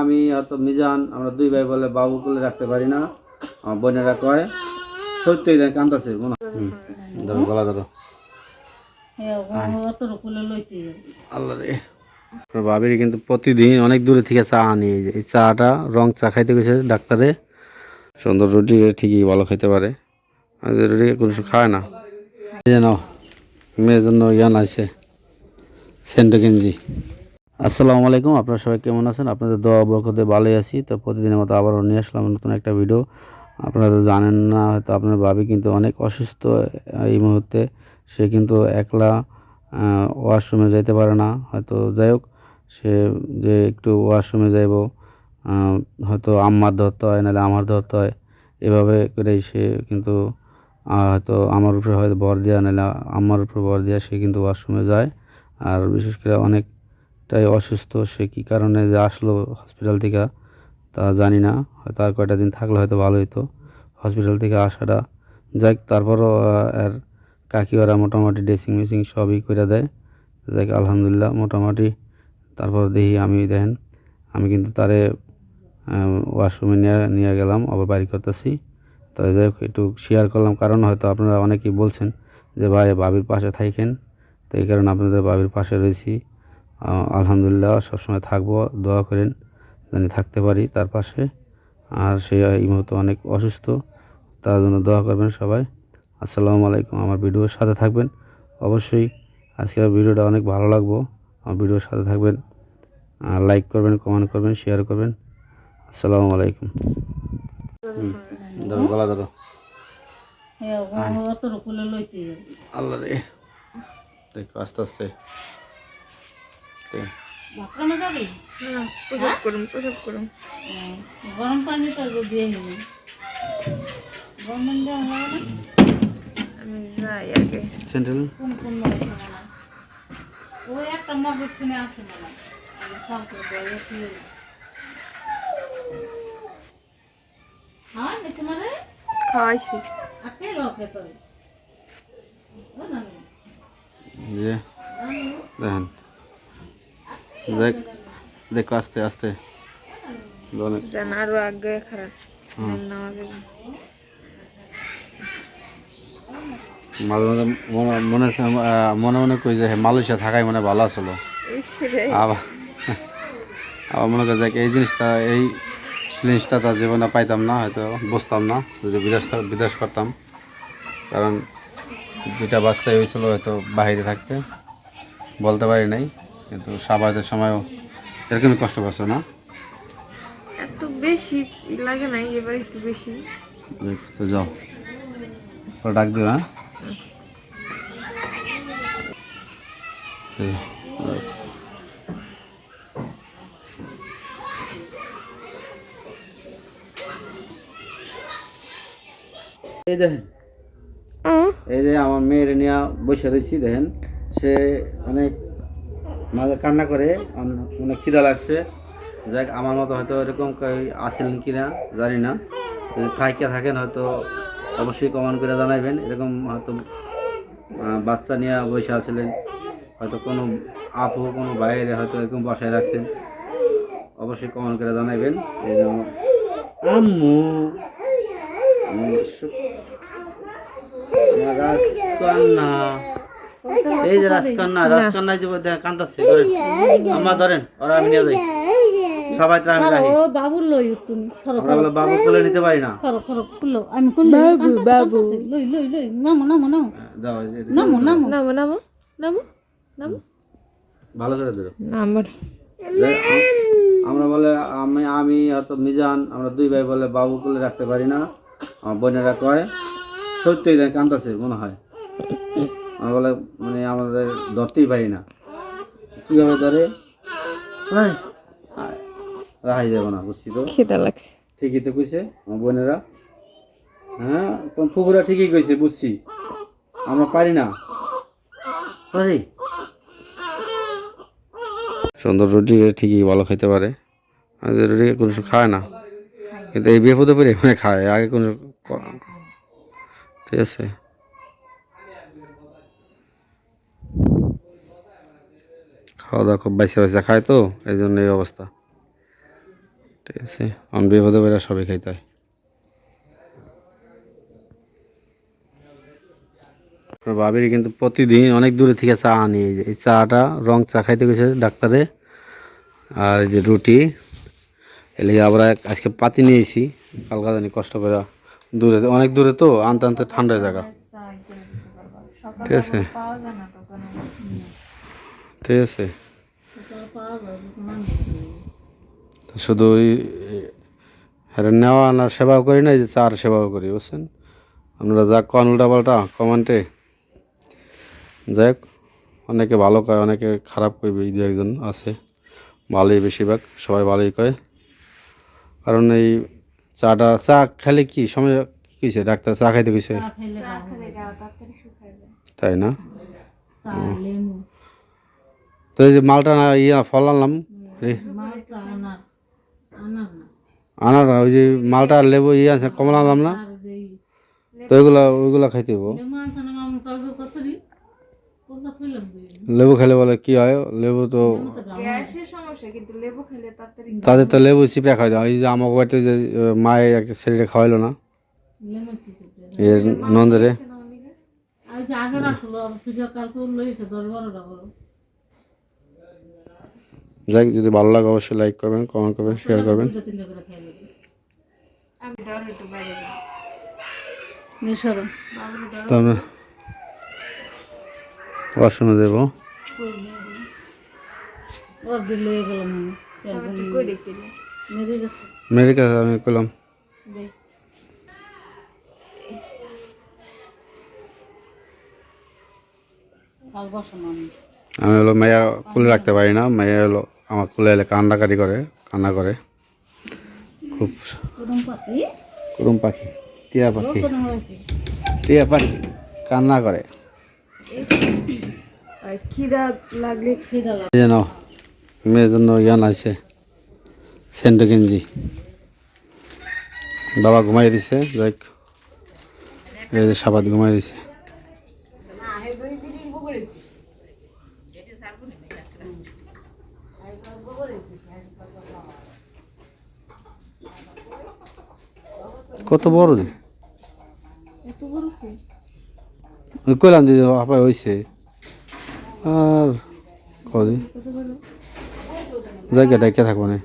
আমি অত মিজান আমরা দুই ভাই বলে বাবু কোলে রাখতে পারি না আমার বোনেরা কয় সত্যি দেন কান্দাছে মনে ধরো গলা ধরো। আল্লাহ রে। বাবির কিন্তু প্রতিদিন অনেক দূরে থেকে চা আনি এই চাটা রং চা খাইতে গেছে ডাক্তারে। সুন্দর রুটি ঠিকই ভালো খাইতে পারে। রুটি কোনো খায় না। এই যে নাও মেয়ের জন্য ইয়ান আছে সেন্টো গেঞ্জি। আসসালামু আলাইকুম, আপনারা সবাই কেমন আছেন? আপনাদের দোয়া বরকতে ভালোই আছি। তো প্রতিদিনের মতো আবারও নিয়ে আসলাম নতুন একটা ভিডিও আপনারা তো জানেন না, হয়তো আপনার ভাবি কিন্তু অনেক অসুস্থ এই মুহূর্তে। সে কিন্তু একলা ওয়াশরুমে যাইতে পারে না। হয়তো যাই হোক, সে যে একটু ওয়াশরুমে যাইব হয়তো আম্মার ধরতে হয়, নাহলে আমার ধরতে হয়। এভাবে করেই সে কিন্তু হয়তো আমার উপরে হয়তো বর দেওয়া নাহলে আম্মার উপরে বর দেওয়া সে কিন্তু ওয়াশরুমে যায়। আর বিশেষ করে অনেকটাই অসুস্থ সে কী কারণে যে আসলো হসপিটাল থেকে তা জানি না। হয়তো আর কয়টা দিন থাকলে হয়তো ভালো হতো হসপিটাল থেকে আসাটা যাক তারপরও আহ, এর কাকিওরা মোটামুটি ড্রেসিং মেসিং সবই করে দেয়। যাক আলহামদুলিল্লাহ মোটামুটি। তারপর দেখি আমি দেখেন আমি কিন্তু তারে ওয়াশরুমে নিয়ে নিয়ে গেলাম আবার বাড়ি করতেছি। তো যাই হোক একটু শেয়ার করলাম কারণ হয়তো আপনারা অনেকেই বলছেন যে ভাই বাবির পাশে থাকেন। তো এই কারণে আপনাদের বাবির পাশে রয়েছি। আলহামদুলিল্লাহ সবসময় থাকব দোয়া করেন জানি থাকতে পারি তার পাশে। আর সে এই মুহূর্তে অনেক অসুস্থ তার জন্য দোয়া করবেন সবাই। আসসালামু আলাইকুম আমার ভিডিওর সাথে থাকবেন। অবশ্যই আজকের ভিডিওটা অনেক ভালো লাগবো আমার ভিডিওর সাথে থাকবেন। লাইক করবেন কমেন্ট করবেন শেয়ার করবেন। আসসালামু আলাইকুম। হুম, ধরো গলা ধরো। আল্লাহ রে। দেখো আস্তে আস্তে। আস্তে। প্রসাব করুন গরম পানি তো দিয়ে নিবি। গরম আমি যাই আগে। স্যান্ডেল কোন কোন মগে খাবে না ওই একটা মগের কিনে আসে না সব করে হ্যাঁ খাওয়াইছি। আকে তো। দেখেন। দেখ দেখো আস্তে আস্তে। আরও আগে খারাপ। মাঝে মাঝে মনে মনে মনে মনে করি যে মালয়েশিয়া থাকাই মনে ভালো আসলো। আবার আবার মনে করি এই জিনিসটা এই জিনিসটা তো জীবনে পাইতাম না হয়তো বুঝতাম না যদি বিদেশ বিদেশ করতাম। কারণ দুইটা বাচ্চাই হয়েছিল হয়তো বাইরে থাকতে। বলতে পারি নাই। কিন্তু সাবাদের সময়ও এরকমই কষ্ট করছে না? এত বেশি লাগে নাই এবার একটু বেশি। তো যাও। পরে ডাক দিও হ্যাঁ। এই দেখেন। এই যে আমার মেয়ের নিয়ে বসে রয়েছি দেখেন। সে অনেক মাঝে কান্না করে, অন- অনেক খিদা লাগছে। যাক, আমার মতো হয়তো এরকম আসেন কিনা, জানি না। যদি থাকেন, হয়তো অবশ্যই কমেন্ট করে জানাবেন এরকম হয়তো বাচ্চা নিয়ে বসে আসলেন হয়তো কোনো আপু, কোনো বাইরে হয়তো এরকম বসায় রাখছেন। অবশ্যই কমেন্ট করে জানাবেন আম্মু। আমার রাজকন্যা। এই যে রাজকন্যা রাজকন্যা যে কান্দাচ্ছে আম্মা ধরেন ওরা আমি নিয়ে যাই। সবাই তো আমি রাখি। ও লই উঠুন সরো আমরা বলে বাবু কোলে নিতে পারি না। সরো সরো খুললো আমি কোন বাবু বাবু। লই লই লই। নামো নামো নামো। দাও নামো নামো। নামো নামো নামো নামো। ভালো করে ধরো। নাম্বার। আমরা বলে আমি আমি হয়তো মিজান আমরা দুই ভাই বলে বাবু কোলে রাখতে পারি না। আমার বোনেরা কয় সত্যি দেন কান্দাছে মনে হয়। আমরা বলে মানে আমাদের ধরতেই পারি না। কীভাবে ধরে? এই, রাহাই যাব না বুঝছি তো? খেতে লাগছে। ঠিকই তো কইছে আমার বোনেরা। হ্যাঁ তোমার ফুপুরা ঠিকই কইছে বুঝছি। আমরা পারি না। পারি। সুন্দর রুটি ঠিকই ভালো খেতে পারে। রুটি কোনো কিছু খায় না। কিন্তু এই বিপদে পড়ে এখানে খায় আগে কোনো ঠিক আছে। খাওয়া দাওয়া খুব বাইসা বাইসা খায় তো এই জন্য এই অবস্থা। ঠিক আছে আমি বিপদে বেড়া সবই খাইতে হয়। বাবির কিন্তু প্রতিদিন অনেক দূরে থেকে চা আনি এই এই চাটা রং চা খাইতে গেছে ডাক্তারে আর এই যে রুটি এলিগে আমরা আজকে পাতি নিয়েছি কালকা জানি কষ্ট করে দূরে অনেক দূরে তো আনতে আনতে ঠান্ডা জায়গা। ঠিক আছে পাওয়া যায় না দোকানে ঠিক আছে। তো শুধু ওই হ্যাঁ নেওয়া আনার সেবাও করি না এই যে চার সেবাও করি বুঝছেন? আপনারা যা কন উল্টা পাল্টা কমেন্টে। যাই হোক অনেকে ভালো কয় অনেকে খারাপ কইবে এই দু একজন আছে। ভালোই বেশিরভাগ সবাই ভালোই কয়। কারণ এই চাটা চা খেলে কি সময় কইছে ডাক্তার চা খাইতে কইছে? তাই না? তো এই যে মালটা না ইয়া ফল আনলাম। আনার না। ওই যে মালটা আর লেবু ইয়ে আছে কমলা আনলাম না। তো ওইগুলা ওইগুলা খাইতে হব লেবু খেলে বলে কি হয়? লেবু তো গ্যাসের সমস্যা কিন্তু লেবু খেলে তাড়াতাড়ি তাদের তো লেবু চিপে খাওয়া যায়। এই যে আমার বাড়িতে যে মায়ে একটা ছেলেটা খাওয়াইলো না। এর নন্দরে। আগের আসলো কালকে লইছে দশ বারোটা বড় যাই যদি ভালো লাগে অবশ্যই লাইক করবেন কমেন্ট করবেন শেয়ার করবেন। ওয়াশরুমে দেবো মেরে গেছে। আমি করলাম আমি হলো মেয়া খুলে রাখতে পারি না মেয়ে হলো আমার কুলে এলে কান্নাকারি করে কান্না করে। খুব কুরুম পাখি? টিয়া পাখি। টিয়া পাখি কান্না করে। যেন মেয়ের জন্য ইয়ান আছে সেন্টো গেঞ্জি। বাবা ঘুমাই দিছে যাই সাবাত ঘুমাই দিছে। কত বড় যে? ওই কইলাম যে হাপায় হয়েছে আর কত জায়গা ডাইকা থাকব না।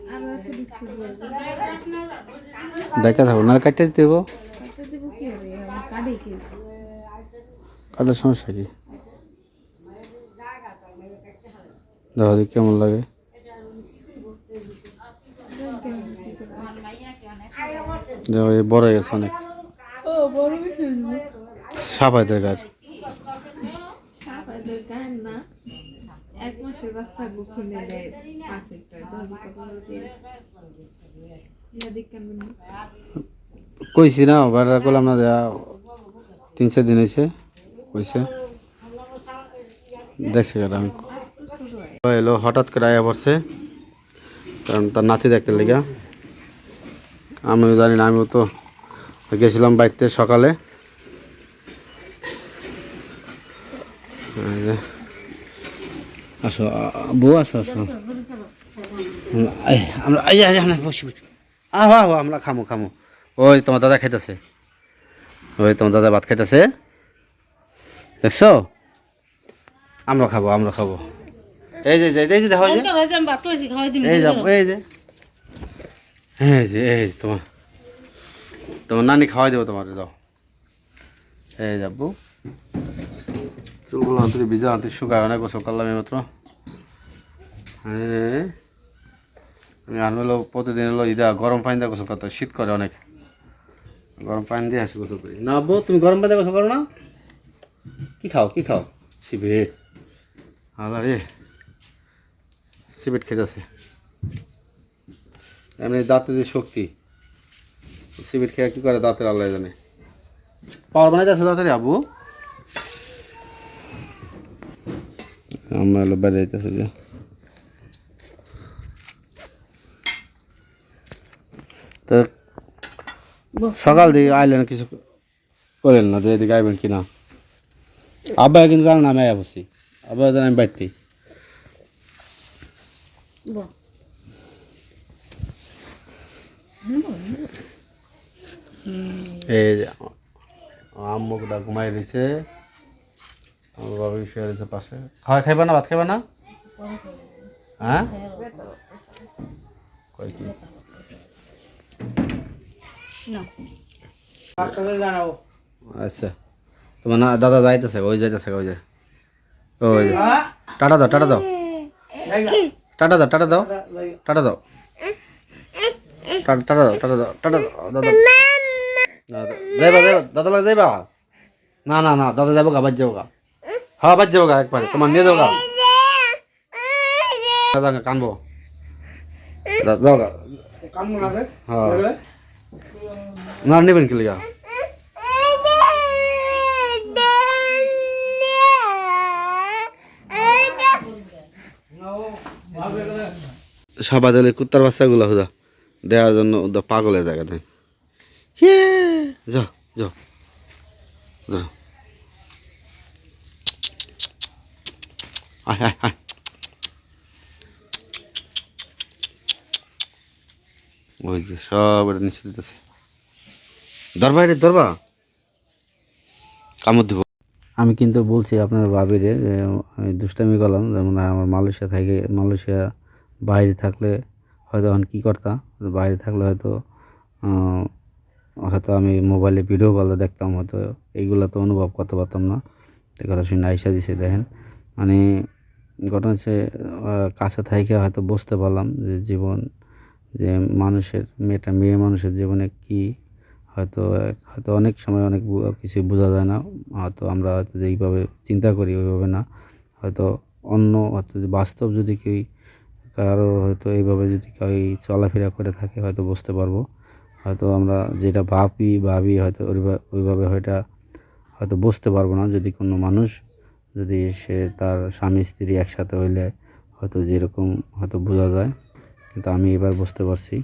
ডাইকা থাকব না কাটতে দেবো কাটার সমস্যা কি? দেখি কেমন লাগে দেখো এই বড় হয়ে গেছে অনেক ও বড় বেশি সাপাইতে গাছ সাপাইদের গান না এক মাসের বাচ্চা বুকিনে দেয় পারফেক্ট হয় দশ বড় দিয়ে ইয়া দেখেন না কইছি না বারবার করলাম না তিন চার দিন হয়েছে কইছে। দেখছি আমি। এলো হঠাৎ করে আয়া পড়ছে কারণ তার নাতি দেখতে লেগা। আমিও জানি না আমিও তো গেছিলাম বাড়িতে সকালে আসো বউ আসো আসো আমরা- বসি আহ আহ আমরা খামো খামো ওই তোমার দাদা খাইতেছে ওই তোমার দাদা ভাত খাইতেছে দেখছ আমরা খাব আমরা খাব এই যে এই যে, দেখো এই যে এই যে এই যে, এই তোমার তোমার নানি খাওয়াই দেবো তোমার দাও এই যাব চুলগুলো অন্তরি ভিজা অন্তরি শুকায় অনেক গোসল করলাম মাত্র হ্যাঁ আমি আনলো প্রতিদিন হলো ইদা গরম পানি দিয়ে গোসল করতে শীত করে অনেক। গরম পানি দিয়ে আসি গোসল করি। না আব্বু, তুমি গরম পানি গোসল করো না। কি খাও কি খাও? সিবেট আল্লাহ রে সিমেন্ট খেতেছে এমনি দাঁতে যে শক্তি সিমেন্ট খেয়ে কি করে দাঁতের আল্লাহ জানে। পাওয়ার বানাইতেছে দাঁতের আবু। আমরা হলো বেড়ে যাইতেছে যে। তো সকাল দিকে আইলেন কিছু করেন না যে এদিকে আইবেন কিনা? আব্বা কিন্তু জানেন আমি আয়া বসি। আব্বা জানেন আমি বাড়তি বল এই আম্মুকটা ঘুমাই দিছে, আমার বাবা শুয়ে রয়েছে পাশে। খাওয়া খাইবা না, ভাত খাইবা না? হ্যাঁ? কই কি? আচ্ছা। তোমার না, দাদা যাইতেছে, ওই যাইতেছে, ওই যে। ওই টাটা দাও টাটা দাও টাটা দাও। টাটা দাও টাটা দাও। টাটা দাও টাটা দাও টাটা দাও, দাদা। যাইবা যাইবা দাদা লাগে যাইবা? না না না, দাদা যাব গা বাজ যাব গা হ্যাঁ বাজ যাব গা একবারে, তোমার নিয়ে যাব গা দাদা কানবো? যাও গা হ্যাঁ। না, নেবেন কি লিগা? সাবাদালে কুত্তার বাচ্চাগুলো, হুদা। দেওয়ার জন্য ওদা পাগল হয়ে জায়গাতে যাও যাও যাও। আয় ওই যে সব এটা নিচে দিতেছে। দরবা দরবা। কামড় দিব। আমি কিন্তু বলছি আপনার বাবিরে যে, আমি দুষ্টামি করলাম, যেমন আমার মালয়েশিয়া থেকে, মালয়েশিয়া বাইরে থাকলে হয়তো এখন কী করতাম বাইরে থাকলে হয়তো হয়তো আমি মোবাইলে ভিডিও কলে দেখতাম, হয়তো এইগুলো তো অনুভব করতে পারতাম না। এই কথা শুনে আইসা দিছে, দেখেন। মানে ঘটনা হচ্ছে কাছে থেকে হয়তো বুঝতে পারলাম যে জীবন, যে মানুষের, মেয়েটা মেয়ে মানুষের জীবনে কি হয়তো হয়তো অনেক সময় অনেক কিছু বোঝা যায় না। হয়তো আমরা হয়তো যেইভাবে চিন্তা করি, ওইভাবে না। হয়তো অন্য, হয়তো বাস্তব যদি কেউ কারও হয়তো এইভাবে যদি কেউ চলাফেরা করে থাকে, হয়তো বুঝতে পারব। হয়তো আমরা যেটা ভাবি ভাবি হয়তো ওইভা- ওইভাবে হয়তো হয়তো বুঝতে পারব না। যদি কোনো মানুষ যদি সে তার স্বামী, স্ত্রী একসাথে হইলে হয়তো যেরকম হয়তো বোঝা যায়। কিন্তু আমি এবার বুঝতে পারছি।